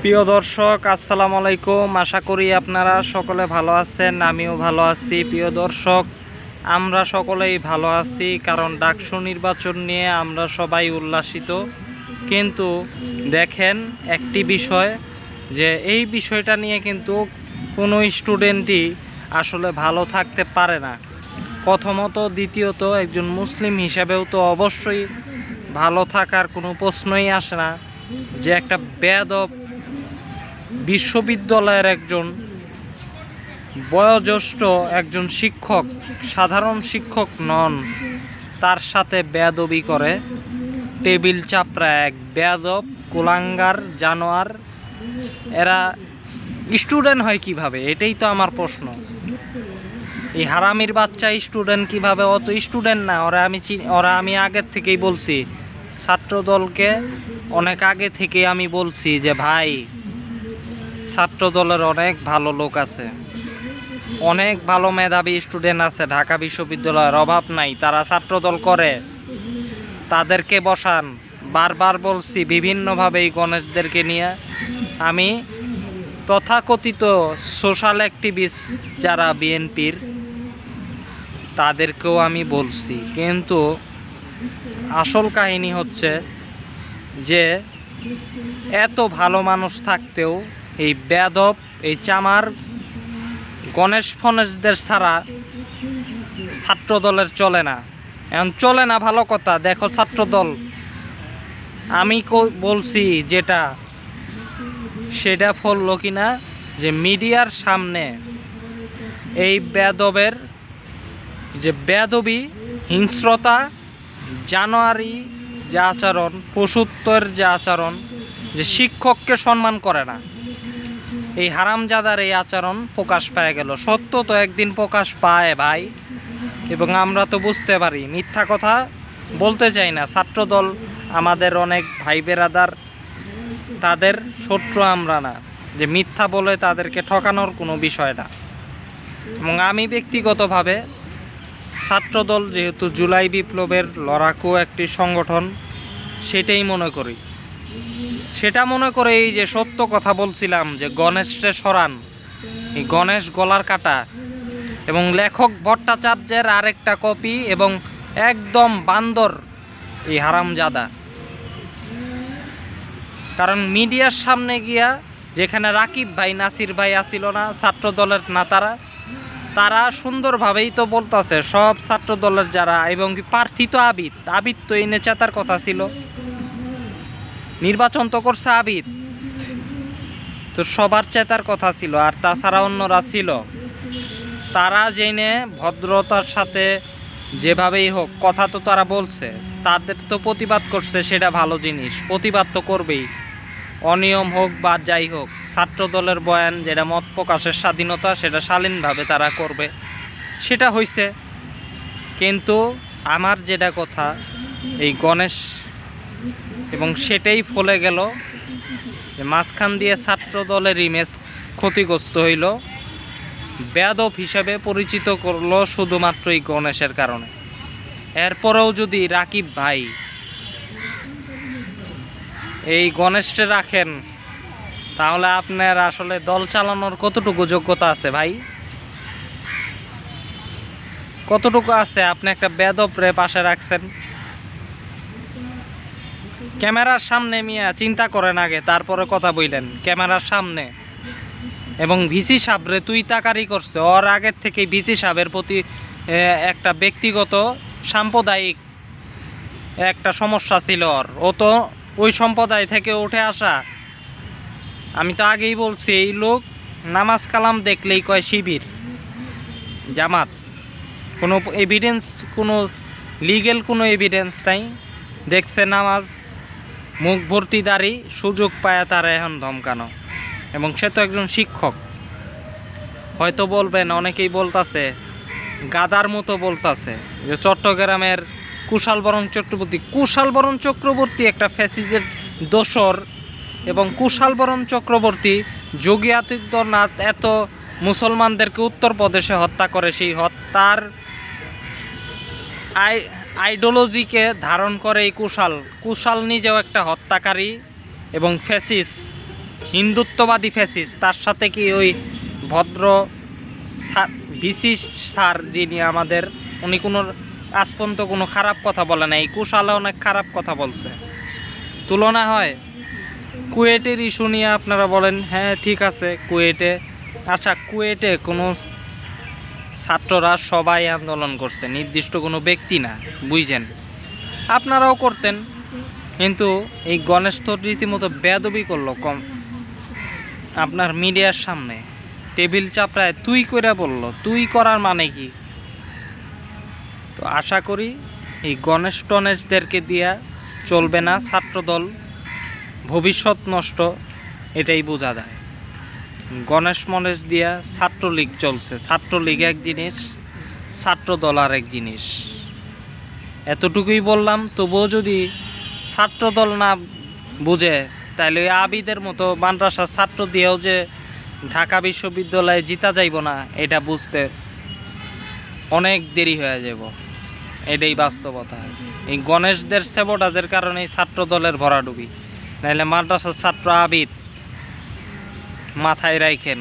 প্রিয় দর্শক, আসসালামু আলাইকুম। আশা করি আপনারা সকলে ভালো আছেন, আমিও ভালো আছি। প্রিয় দর্শক, আমরা সকলেই ভালো আছি, কারণ ডাকসু নির্বাচন নিয়ে আমরা সবাই উল্লাসিত। কিন্তু দেখেন একটি বিষয়, যে এই বিষয়টা নিয়ে কিন্তু কোনো স্টুডেন্টই আসলে ভালো থাকতে পারে না। প্রথমত, দ্বিতীয়ত, একজন মুসলিম হিসাবেও তো অবশ্যই ভালো থাকার কোনো প্রশ্নই আসে না। যে একটা বেদব বিশ্ববিদ্যালয়ের একজন বয়োজ্যেষ্ঠ একজন শিক্ষক, সাধারণ শিক্ষক নন, তার সাথে বেদবি করে। টেবিল চাপড়া এক বেদব, কুলাঙ্গার, জানোয়ার। এরা স্টুডেন্ট হয় কীভাবে? এটাই তো আমার প্রশ্ন। এই হারামির বাচ্চা স্টুডেন্ট কীভাবে? অত স্টুডেন্ট না। ওরা আমি ওরা আমি আগের থেকেই বলছি ছাত্র দলকে অনেক আগে থেকে আমি বলছি যে, ভাই ছাত্র দলের অনেক ভালো লোক আছে। অনেক ভালো মেধাবী স্টুডেন্ট আছে। ঢাকা বিশ্ববিদ্যালয়ের অভাব নাই। তারা ছাত্র দল করে। তাদেরকে বসান। বারবার বলছি বিভিন্নভাবে এই গণেশদেরকে নিয়ে। আমি তথাকথিত সোশ্যাল অ্যাক্টিভিস্ট যারা বিএনপির, তাদেরকেও আমি বলছি। কিন্তু আসল কাহিনী হচ্ছে যে এত ভালো মানুষ থাকতেও এই বেদব, এই চামার গণেশ ফণেশদের ছাড়া ছাত্র দলের চলে না। এখন চলে না ভালো কথা, দেখো ছাত্র দল আমি কো- বলছি যেটা, সেটা ফললো কিনা যে মিডিয়ার সামনে এই বেদবের যে বেদবি, হিংস্রতা জানোয়ারি যে আচরণ, পশুত্বের যে আচরণ, যে শিক্ষককে সম্মান করে না, এই হারামজাদার এই আচরণ প্রকাশ পায় গেল। সত্য তো একদিন প্রকাশ পায় ভাই, এবং আমরা তো বুঝতে পারি, মিথ্যা কথা বলতে চাই না। ছাত্রদল, আমাদের অনেক ভাই বেরাদার, তাদের শত্রু আমরা না, যে মিথ্যা বলে তাদেরকে ঠকানোর কোনো বিষয় না। এবং আমি ব্যক্তিগতভাবে ছাত্রদল যেহেতু জুলাই বিপ্লবের লড়াকু একটি সংগঠন, সেটাই মনে করি। সেটা মনে করে এই যে সত্য কথা বলছিলাম যে গণেশকে সরান, এই গণেশ গলার কাটা এবং লেখক ভট্টাচার্যের আরেকটা কপি এবং একদম বান্দর এই হারামজাদা। কারণ মিডিয়ার সামনে গিয়া যেখানে রাকিব ভাই, নাসির ভাই আসিল না ছাত্র দলের নেতারা তারা সুন্দরভাবেই তো বলতাছে, সব ছাত্র দলের যারা, এবং কি প্রার্থী তো আবিদ। আবিদ তো এই নেচাতার কথা ছিল। নির্বাচন তো করছে আবিদ। তো সবার চেতার কথা ছিল, আর তাছাড়া অন্যরা ছিল। তারা জেনে ভদ্রতার সাথে যেভাবেই হোক, কথা তো তারা বলছে। তাদের তো প্রতিবাদ করছে, সেটা ভালো জিনিস। প্রতিবাদ তো করবেই। অনিয়ম হোক বা যাই হোক ছাত্র দলের বয়ান যেটা মত প্রকাশের স্বাধীনতা সেটা শালীনভাবে তারা করবে, সেটা হইছে। কিন্তু আমার যেটা কথা, এই গণেশ, এবং সেটাই ফলে গেল মাঝখান দিয়ে ছাত্র দলের ইমেজ ক্ষতিগ্রস্ত হইল বেদব হিসেবে পরিচিত করল শুধুমাত্র এই গণেশের কারণে। এরপরেও যদি রাকিব ভাই এই গণেশকে রাখেন। তাহলে আপনার আসলে দল চালানোর কতটুকু যোগ্যতা আছে ভাই? কতটুকু আছে? আপনি একটা বেদপরে পাশে রাখছেন। ক্যামেরার সামনে মিয়া, চিন্তা করেন আগে, তারপরে কথা বললেন ক্যামেরার সামনে। এবং ভিসি সাবরে তুই তাকারি করছে। ওর আগের থেকে ভিসি সাহেবের প্রতি একটা ব্যক্তিগত, সাম্প্রদায়িক একটা সমস্যা ছিল ওর। ও তো ওই সম্প্রদায় থেকে উঠে আসা। আমি তো আগেই বলছি, এই লোক নামাজ কালাম দেখলেই কয় শিবির। জামাত। কোনো এভিডেন্স কোনো লিগেল কোনো এভিডেন্স নাই। দেখছে নামাজ, মুখ ভর্তি দাড়ি, সুযোগ পায় তারা এখন ধমকানো। এবং সে তো একজন শিক্ষক। হয়তো বলবেন, অনেকেই বলতাছে, গাদার মতো বলতাছে যে চট্টগ্রামের কুশালবরণ চক্রবর্তী। কুশালবরণ চক্রবর্তী একটা ফ্যাসিজের দোসর এবং কুশালবরণ চক্রবর্তী যোগী আদিত্যনাথ এত মুসলমানদেরকে উত্তরপ্রদেশে হত্যা করে সেই হত্যার আই, আইডিওলজিকে ধারণ করে এই কুশাল। কুশাল নিজেও একটা হত্যাকারী এবং ফ্যাসিস, হিন্দুত্ববাদী ফ্যাসিস। তার সাথে কি ওই ভদ্র বিসি স্যার যিনি আমাদের, উনি কোনো আজ পর্যন্ত কোনো খারাপ কথা বলে না এই কুশালে অনেক খারাপ কথা বলছে। তুলনা হয় কুয়েটের ইস্যু নিয়ে আপনারা বলেন হ্যাঁ ঠিক আছে, কুয়েটে। আচ্ছা কুয়েটে কোনো ছাত্ররা সবাই আন্দোলন করছে, নির্দিষ্ট কোনো ব্যক্তি না, বুঝছেন? আপনারাও করতেন, কিন্তু এই গণেশ তো রীতিমতো বেদবি করল কম। আপনার মিডিয়ার সামনে, টেবিল চাপড়ায় তুই করে বলল, তুই করার মানে কি? তো আশা করি এই গণেশ টনেশদেরকে দিয়া চলবে না, ছাত্রদল ভবিষ্যৎ নষ্ট, এটাই বোঝা যায়। গণেশ মনেশ দিয়া ছাত্রলীগ চলছে, ছাত্রলীগ এক জিনিস, ছাত্রদল আর এক জিনিস। এতটুকুই বললাম, তবুও যদি ছাত্রদল না বুঝে তাহলে ওই আবিদের মতো মাদ্রাসার ছাত্র দিয়েও যে ঢাকা বিশ্ববিদ্যালয়ে জিতা যাইব না, এটা বুঝতে অনেক দেরি হয়ে যাব। এটাই বাস্তবতা। এই গণেশদের সেবটাজের কারণে ছাত্র দলের ভরাডুবি। নাহলে মাদ্রাসার ছাত্র আবিদ মাথায় রাখেন